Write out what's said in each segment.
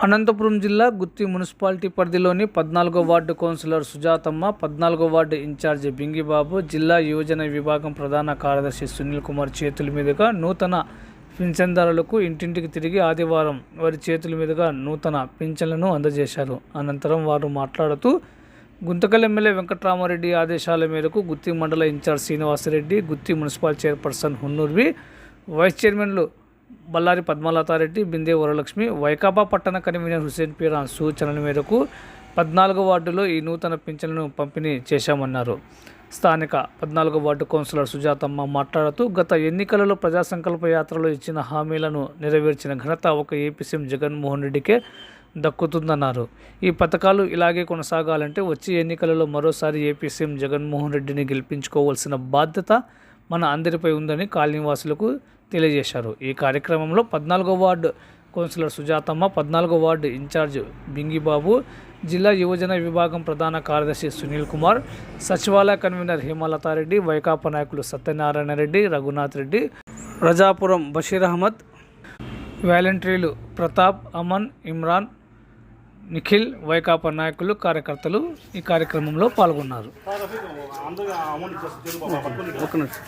అనంతపురం జిల్లా గుత్తి మున్సిపాలిటీ పరిధిలోని పద్నాలుగో వార్డు కౌన్సిలర్ సుజాతమ్మ పద్నాలుగో వార్డు ఇన్ఛార్జి బింగిబాబు జిల్లా యువజన విభాగం ప్రధాన కార్యదర్శి సునీల్ కుమార్ చేతుల మీదుగా నూతన పింఛన్దారులకు ఇంటింటికి తిరిగి ఆదివారం వారి చేతుల మీదుగా నూతన పింఛన్లను అందజేశారు. అనంతరం వారు మాట్లాడుతూ గుంతకల్ ఎమ్మెల్యే వెంకట్రామారెడ్డి ఆదేశాల మేరకు గుత్తి మండల in charge Srinivasa Reddy Gutti municipal chairperson హున్నూర్వి vice చైర్మన్లు బల్లారి పద్మలతారెడ్డి బిందే వరలక్ష్మి వైకాపా పట్టణ కన్వీనర్ హుసేన్ పీరా సూచనల మేరకు పద్నాలుగు వార్డులో ఈ నూతన పింఛన్లను పంపిణీ చేశామన్నారు. స్థానిక పద్నాలుగు వార్డు కౌన్సిలర్ సుజాతమ్మ మాట్లాడుతూ గత ఎన్నికలలో ప్రజా సంకల్ప యాత్రలో ఇచ్చిన హామీలను నెరవేర్చిన ఘనత ఒక ఏపీ సీఎం జగన్మోహన్ రెడ్డికే దక్కుతుందన్నారు. ఈ పథకాలు ఇలాగే కొనసాగాలంటే వచ్చే ఎన్నికలలో మరోసారి ఏపీ సీఎం జగన్మోహన్ రెడ్డిని గెలిపించుకోవాల్సిన బాధ్యత మన అందరిపై ఉందని కాలనీవాసులకు తెలియజేశారు. ఈ కార్యక్రమంలో పద్నాలుగో వార్డు కౌన్సిలర్ సుజాతమ్మ పద్నాలుగో వార్డు ఇన్ఛార్జ్ బింగిబాబు జిల్లా యువజన విభాగం ప్రధాన కార్యదర్శి సునీల్ కుమార్ సచివాలయ కన్వీనర్ హేమలతారెడ్డి వైకాపా నాయకులు సత్యనారాయణ రెడ్డి రఘునాథ్ రెడ్డి రజాపురం బషీర్ అహ్మద్ వాలంటీర్లు ప్రతాప్ అమన్ ఇమ్రాన్ నిఖిల్ వైకాపా నాయకులు కార్యకర్తలు ఈ కార్యక్రమంలో పాల్గొన్నారు. ఒక నిమిషం.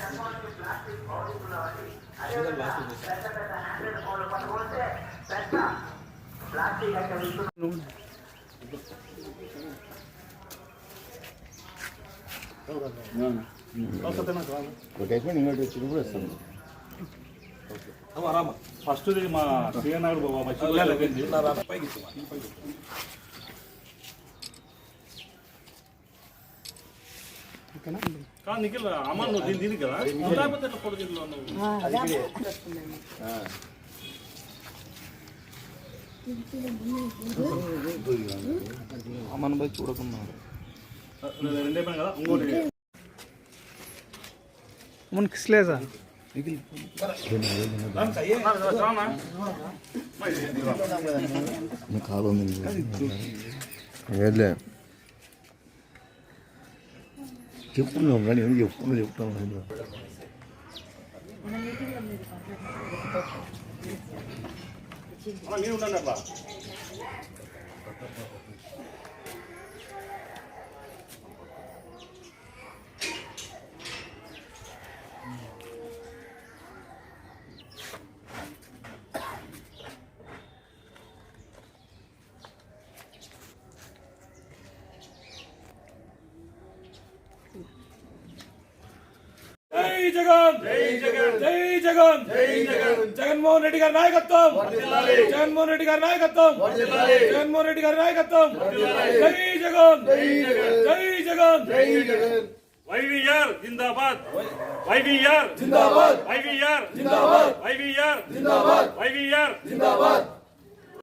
ఫస్ట్ మా శ్రీనగర్ బాబా కానీ నిఖిల్ అమ్మ నువ్వు దీని దీనికి కదా? లేకపోతే పొడి నువ్వు అమ్మని పోయి చూడకున్నాడు ఇంకోటి మన కిస్లేదా కాలు ఏలే చెప్పుకున్నాం కానీ ఎందుకు చెప్పుకున్నా చెప్తాను అన్న, మీరు ఉండండి అట్లా జై జగన్ జై జగన్ జై జగన్! జై జగన్! జగన్మోహన్ రెడ్డి గారి నాయకత్వం! జగన్మోహన్ రెడ్డి గారి నాయకత్వం! జగన్మోహన్ రెడ్డి గారి నాయకత్వం! జై జగన్! జై జగన్! వైవిఆర్ జిందాబాద్! వైవిఆర్ జిందాబాద్! వైవిఆర్ జిందాబాద్! వైవిఆర్ జిందాబాద్! వైవిఆర్ జిందాబాద్!